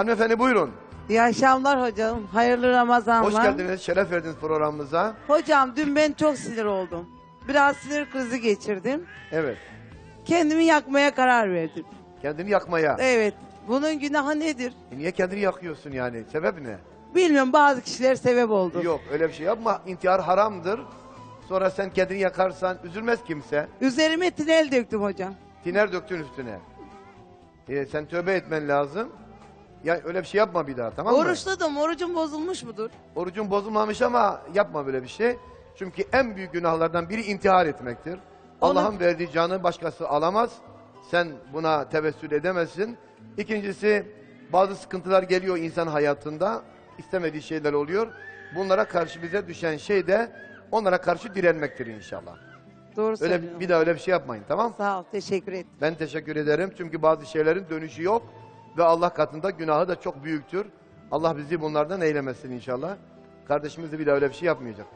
Hanımefendi buyurun. İyi akşamlar hocam. Hayırlı Ramazanlar. Hoş geldiniz. Şeref verdiniz programımıza. Hocam dün ben çok sinir oldum. Biraz sinir krizi geçirdim. Evet. Kendimi yakmaya karar verdim. Kendini yakmaya. Evet. Bunun günahı nedir? E niye kendini yakıyorsun yani? Sebep ne? Bilmiyorum bazı kişiler sebep oldu. Yok öyle bir şey yapma. İntihar haramdır. Sonra sen kendini yakarsan üzülmez kimse. Üzerime tünel döktüm hocam. Tiner döktün üstüne. E, sen tövbe etmen lazım. Ya öyle bir şey yapma bir daha tamam mı? Oruçladım. Orucum bozulmuş mudur? Orucun bozulmamış ama yapma böyle bir şey. Çünkü en büyük günahlardan biri intihar etmektir. Onu- Allah'ın verdiği canı başkası alamaz. Sen buna tevessül edemezsin. İkincisi bazı sıkıntılar geliyor insan hayatında. istemediği şeyler oluyor. Bunlara karşı bize düşen şey de onlara karşı direnmektir inşallah. Doğru söylüyorsun. Öyle bir daha öyle bir şey yapmayın tamam? Sağ ol. Teşekkür ederim. Ben teşekkür ederim çünkü bazı şeylerin dönüşü yok ve Allah katında günahı da çok büyüktür. Allah bizi bunlardan eylemesin inşallah. Kardeşimiz de bir daha öyle bir şey yapmayacak.